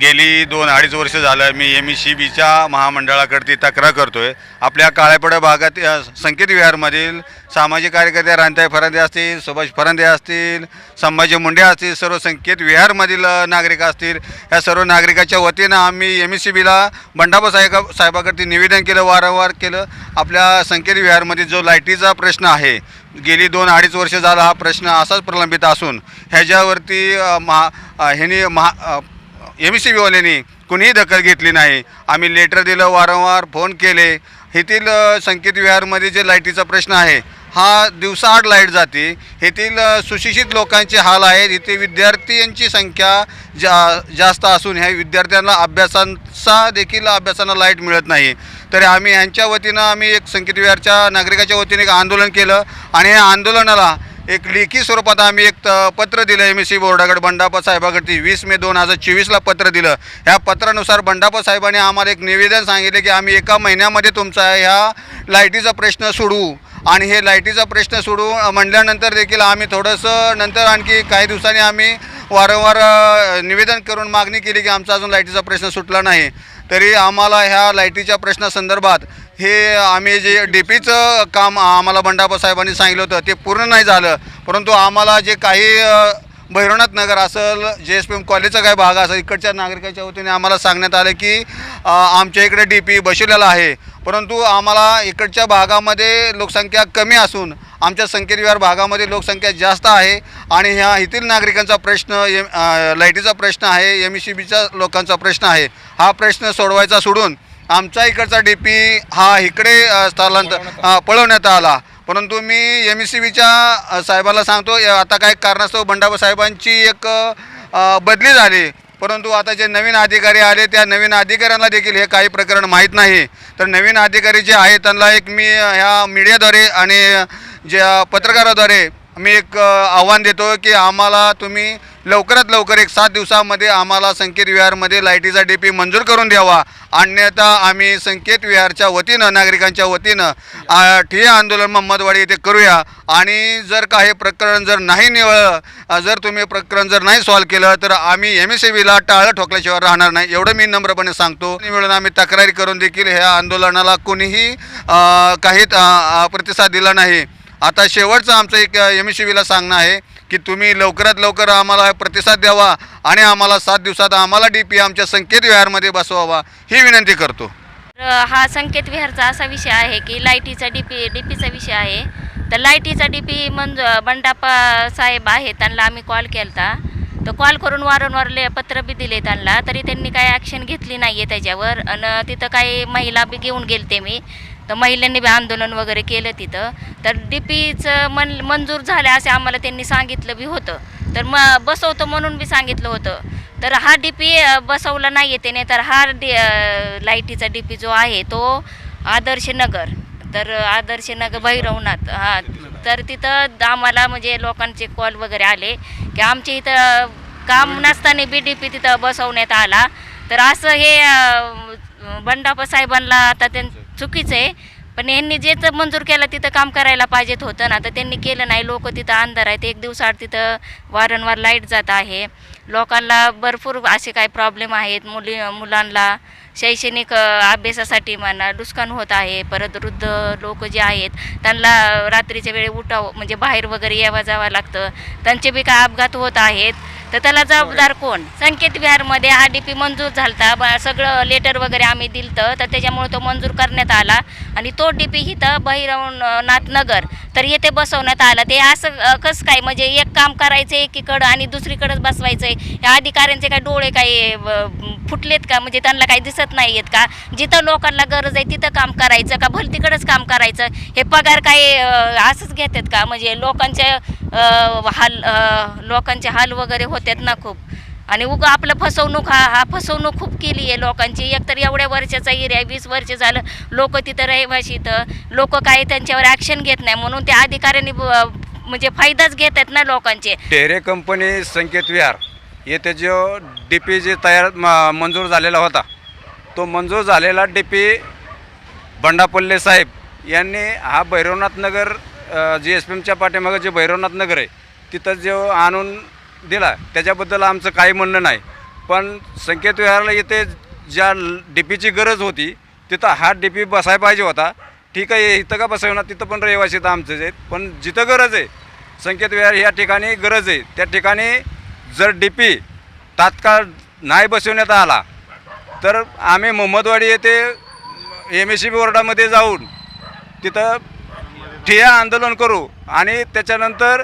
गेली दोन अडीच वर्ष झालं मी एम ई सी बीच्या महामंडळाकडती तक्रार करतो आहे आपल्या काळेपडा भागात संकेत विहारमधील सामाजिक कार्यकर्ते रांताई फरांदे असतील सुभाष फरांदे असतील संभाजी मुंडे असतील सर्व संकेत विहारमधील नागरिक असतील या सर्व नागरिकाच्या वतीनं आम्ही एम ई सी बीला बंडापा साहेब साहेबाकडती निवेदन केलं वारंवार केलं. आपल्या संकेत विहारमध्ये जो लाईटीचा प्रश्न आहे गेली दोन अडीच वर्ष झाला हा प्रश्न असाच प्रलंबित असून ह्याच्यावरती महा ह्यानी महा एम सी बीवाल्यांनी कुणीही दखल घेतली नाही. आम्ही लेटर दिलं वारंवार फोन केले. येथील संकेत विहारमध्ये जे लाईटीचा प्रश्न आहे हा दिवसाआड लाइट जाते. येथील सुशिक्षित लोकांचे हाल आहेत. इथे विद्यार्थ्यांची संख्या जा जास्त असून ह्या विद्यार्थ्यांना अभ्यासांचा देखील अभ्यासांना लाइट मिळत नाही. तरी आम्ही यांच्या वतीनं आम्ही एक संकेत विहारच्या नागरिकाच्या वतीने एक आंदोलन केलं. आणि या आंदोलनाला एक लेखी स्वरूपात आम्ही एक पत्र दिलं एम एस सी बोर्डाकडे. बंडापा साहेबाकडे. वीस मे दोन हजार चोवीसला पत्र दिलं. ह्या पत्रानुसार बंडापा साहेबांनी आम्हाला एक निवेदन सांगितले की आम्ही एका महिन्यामध्ये तुमचा ह्या लाईटीचा प्रश्न सोडवू. आणि हे लाईटीचा प्रश्न सोडवू म्हणल्यानंतर देखील आम्ही थोडंसं नंतर आणखी काही दिवसांनी आम्ही वारंवार निवेदन करून मागणी केली की आमचा अजून लाईटीचा प्रश्न सुटला नाही. तरी आम्हाला ह्या लाईटीच्या प्रश्नासंदर्भात हे आम्ही जे डी पीचं काम आम्हाला बंडापा साहेबांनी सांगितलं होतं ते पूर्ण नाही झालं. परंतु आम्हाला जे काही भैरवनाथ नगर असेल जे एस पी एम कॉलेजचा काही भाग असेल इकडच्या नागरिकाच्या वतीने आम्हाला सांगण्यात आलं की आमच्या इकडे डी पी बसवलेला आहे. परंतु आम्हाला इकडच्या भागामध्ये लोकसंख्या कमी असून आमच्या संकेत विहार भागामध्ये लोकसंख्या जास्त आहे आणि ह्या येथील नागरिकांचा प्रश्न एम लाईटीचा प्रश्न आहे एम ई सी बीच्या लोकांचा प्रश्न आहे. हा प्रश्न सोडवायचा सोडून आमचा इकडचा डी पी हा इकडे स्थलांतर पळवण्यात आला. परंतु मी एम सी बीच्या साहेबाला सांगतो आता काही कारणास्तव बंडाबा साहेबांची एक बदली झाली. परंतु आता जे नवीन अधिकारी आले त्या नवीन अधिकाऱ्यांना देखील हे काही प्रकरण माहीत नाही. तर नवीन अधिकारी जे आहेत त्यांना एक मी ह्या मीडियाद्वारे आणि ज्या पत्रकाराद्वारे मी एक आव्हान देतो की आम्हाला तुम्ही लवकरात लवकर एक सात दिवसामध्ये आम्हाला संकेत विहारमध्ये लाईटीचा डी पी मंजूर करून द्यावा. अन्यथा आम्ही संकेत विहारच्या वतीनं नागरिकांच्या वतीनं ठिय्या आंदोलन मोहम्मदवाडी येथे करूया. आणि जर काही प्रकरण जर नाही निवळलं जर तुम्ही प्रकरण जर नाही सॉल्व केलं तर आम्ही एम एस सी बीला टाळं ठोकल्याशिवाय राहणार नाही. एवढं मी नम्रपणे सांगतो. मिळून आम्ही तक्रारी करून देखील ह्या आंदोलनाला कोणीही काही प्रतिसाद दिला नाही. आता शेवटचं आमचं एक एम एस सी बीला सांगणं आहे. की तुम्ही लवकरात लवकर आम्हाला प्रतिसाद द्यावा आणि आम्हाला सात दिवसात आम्हाला डी पी आमच्या संकेत विहारमध्ये बसवावा ही विनंती करतो. तर हा संकेत विहारचा असा विषय आहे की लाईटीचा डी पीचा विषय आहे. तर लाईटीचा डीपी मंज बंडाप्पा साहेब आहे त्यांना आम्ही कॉल केला तर कॉल करून वारंवार ले पत्र बी दिले त्यांना तरी त्यांनी काही ॲक्शन घेतली नाही आहे त्याच्यावर. आणि तिथं काही महिला बी घेऊन गेलते मी. तर महिलांनी बी आंदोलन वगैरे केलं तिथं. तर डी पीचं मन मंजूर झालं असे आम्हाला त्यांनी सांगितलं बी होतं. तर मग बसवतो म्हणून बी सांगितलं होतं. तर हा डी पी बसवला नाही आहे त्याने तर हा डी लाईटीचा डी पी जो आहे तो आदर्श नगर. तर आदर्श नगर भैरवनाथ हा. तर तिथं आम्हाला म्हणजे लोकांचे कॉल वगैरे आले की आमच्या इथं काम नसताना बी डी पी तिथं बसवण्यात आला. तर असं हे बंडापा साहेबांना आता त्यां चुकीचं आहे. पण यांनी जे तर मंजूर केलं तिथं काम करायला पाहिजेत होतं ना. तर त्यांनी केलं नाही. लोक तिथं अंधार आहेत. एक दिवसाआड तिथं वारंवार लाइट जात आहे. लोकांना भरपूर असे काही प्रॉब्लेम आहेत. मुली मुलांना शैक्षणिक अभ्यासासाठी म्हणा नुकसान होत आहे. परत वृद्ध लोक जे आहेत त्यांना रात्रीच्या वेळी उठाव म्हणजे बाहेर वगैरे यावं जावं लागतं. त्यांचे बी काय अपघात होत आहेत. तर त्याला जबाबदार कोण? संकेत विहारमध्ये हा डी पी मंजूर झालता. सगळं लेटर वगैरे आम्ही दिलतं. तर त्याच्यामुळे तो मंजूर करण्यात आला. आणि तो डी पी इथं भैरवनाथ नगर तर येथे बसवण्यात आलं. ते असं कसं काय? म्हणजे एक काम करायचं एकीकडं आणि दुसरीकडंच बसवायचं आहे या अधिकाऱ्यांचे काय डोळे काही फुटलेत का? म्हणजे त्यांना काही दिसत नाही आहेत का? जिथं लोकांना गरज आहे तिथं काम करायचं का? भलतीकडंच काम करायचं? हे पगार काय असंच घेतात का? म्हणजे लोकांच्या हाल लोकांचे हाल वगैरे होतात ना खूप. आणि उग आपलं फसवणूक हा हा फसवणूक खूप केली आहे लोकांची. एकतर एवढ्या वर्षाचा एरिया वीस वर्ष झालं लोक तिथं रहिवाशी इथं. लोक काही त्यांच्यावर ॲक्शन घेत नाही म्हणून त्या अधिकाऱ्यांनी म्हणजे फायदाच घेत आहेत ना लोकांचे. टेरे कंपनी संकेत विहार येथे जो डी पी जे तयार म- मंजूर झालेला होता तो मंजूर झालेला डी पी बंडापल्ले साहेब यांनी हा Bhairavnath Nagar G S P एमच्या पाठीमागं जे भैरवनाथ नगर आहे तिथं जो आणून दिला. त्याच्याबद्दल आमचं काही म्हणणं नाही. पण संकेत विहारला इथे ज्या डी पीची गरज होती तिथं हा डी पी बसायला पाहिजे होता. ठीक आहे इथं का बसवणार? तिथं पण रहिवासी तर आमचेच आहेत. पण जिथं गरज आहे संकेत विहार या ठिकाणी गरज आहे. त्या ठिकाणी जर डी पी तात्काळ नाही बसवण्यात आला तर आम्ही मोहम्मदवाडी येथे एम एस सी बी बोर्डामध्ये जाऊन तिथं ठिया आंदोलन करू. आणि त्याच्यानंतर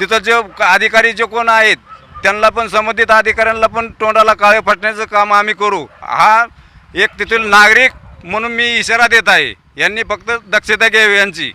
तिथं जे अधिकारी जे कोण आहेत त्यांना पण संबंधित अधिकाऱ्यांना पण तोंडाला काळे फाटण्याचं काम आम्ही करू. हा एक तेथील नागरिक म्हणून मी इशारा देत आहे. यांनी फक्त दक्षता घ्यावी यांची.